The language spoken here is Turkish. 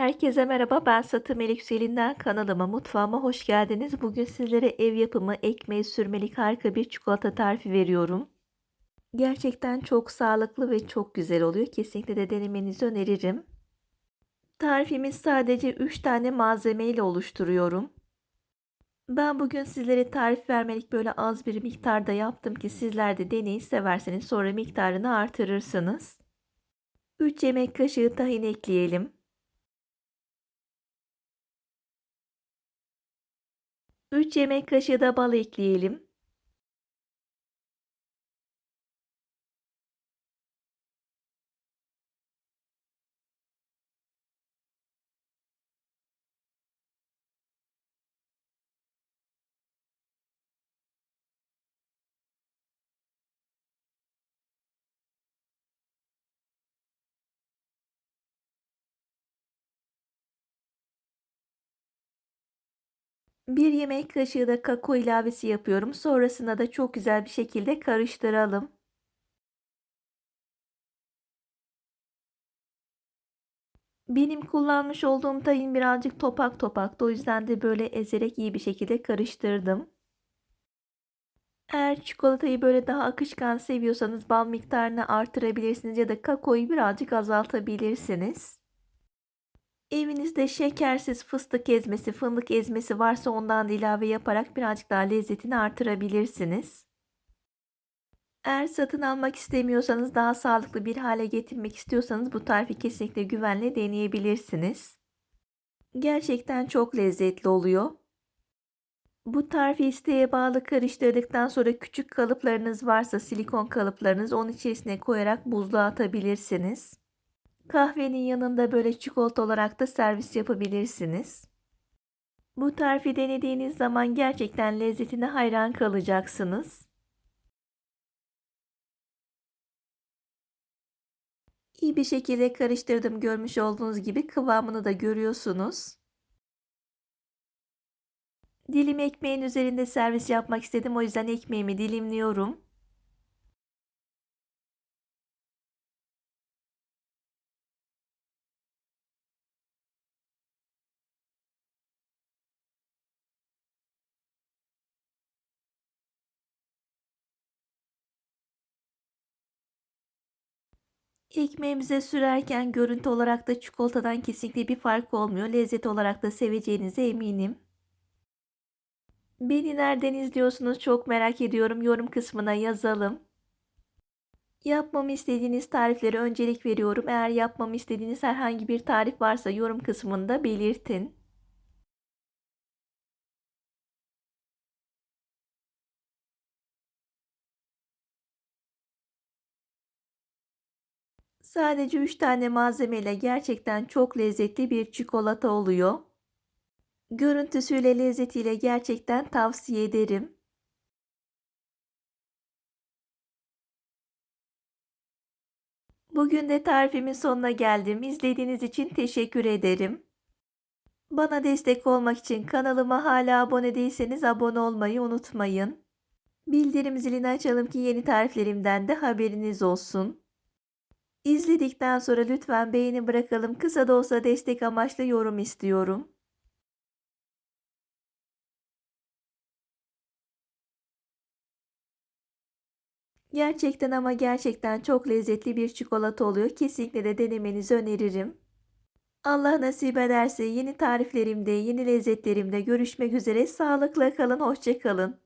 Herkese merhaba, ben Satı Melik Yükselin'den kanalıma, mutfağıma hoş geldiniz. Bugün sizlere ev yapımı ekmeği sürmelik harika bir çikolata tarifi veriyorum. Gerçekten çok sağlıklı ve çok güzel oluyor. Kesinlikle de denemenizi öneririm. Tarifimi sadece 3 tane malzeme ile oluşturuyorum. Ben bugün sizlere tarif vermelik böyle az bir miktarda yaptım ki sizler de deneyin severseniz sonra miktarını artırırsınız. 3 yemek kaşığı tahin ekleyelim. 3 yemek kaşığı da bal ekleyelim. Bir yemek kaşığı da kakao ilavesi yapıyorum. Sonrasında da çok güzel bir şekilde karıştıralım. Benim kullanmış olduğum tahin birazcık topak topaktı. O yüzden de böyle ezerek iyi bir şekilde karıştırdım. Eğer çikolatayı böyle daha akışkan seviyorsanız bal miktarını artırabilirsiniz ya da kakaoyu birazcık azaltabilirsiniz. Evinizde şekersiz fıstık ezmesi, fındık ezmesi varsa ondan da ilave yaparak birazcık daha lezzetini artırabilirsiniz. Eğer satın almak istemiyorsanız daha sağlıklı bir hale getirmek istiyorsanız bu tarifi kesinlikle güvenle deneyebilirsiniz. Gerçekten çok lezzetli oluyor. Bu tarifi isteğe bağlı karıştırdıktan sonra küçük kalıplarınız varsa silikon kalıplarınız onun içerisine koyarak buzluğa atabilirsiniz. Kahvenin yanında böyle çikolata olarak da servis yapabilirsiniz. Bu tarifi denediğiniz zaman gerçekten lezzetine hayran kalacaksınız. İyi bir şekilde karıştırdım görmüş olduğunuz gibi kıvamını da görüyorsunuz. Dilim ekmeğin üzerinde servis yapmak istedim o yüzden ekmeğimi dilimliyorum. Ekmeğimize sürerken görüntü olarak da çikolatadan kesinlikle bir fark olmuyor. Lezzet olarak da seveceğinize eminim. Beni nereden izliyorsunuz çok merak ediyorum. Yorum kısmına yazalım. Yapmamı istediğiniz tariflere öncelik veriyorum. Eğer yapmamı istediğiniz herhangi bir tarif varsa yorum kısmında belirtin. Sadece 3 tane malzemeyle gerçekten çok lezzetli bir çikolata oluyor. Görüntüsüyle lezzetiyle gerçekten tavsiye ederim. Bugün de tarifimin sonuna geldim. İzlediğiniz için teşekkür ederim. Bana destek olmak için kanalıma hala abone değilseniz abone olmayı unutmayın. Bildirim zilini açalım ki yeni tariflerimden de haberiniz olsun. İzledikten sonra lütfen beğeni bırakalım. Kısa da olsa destek amaçlı yorum istiyorum. Gerçekten ama gerçekten çok lezzetli bir çikolata oluyor. Kesinlikle de denemenizi öneririm. Allah nasip ederse yeni tariflerimde, yeni lezzetlerimde görüşmek üzere. Sağlıkla kalın, hoşça kalın.